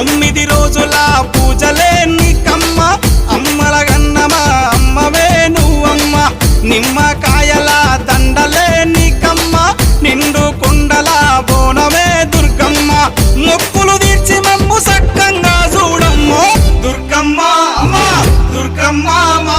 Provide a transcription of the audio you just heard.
తొమ్మిది రోజుల పూజలే నీకమ్మ అమ్మల గన్నమా అమ్మవే నువ్వమ్మ నిమ్మకాయల దండలే నీకమ్మ నిండు కుండల బోనమే దుర్గమ్మ. మొక్కులు తీర్చి మమ్ము సక్కంగా చూడమ్మో. దుర్గమ్మ అమ్మ దుర్గమ్మ మా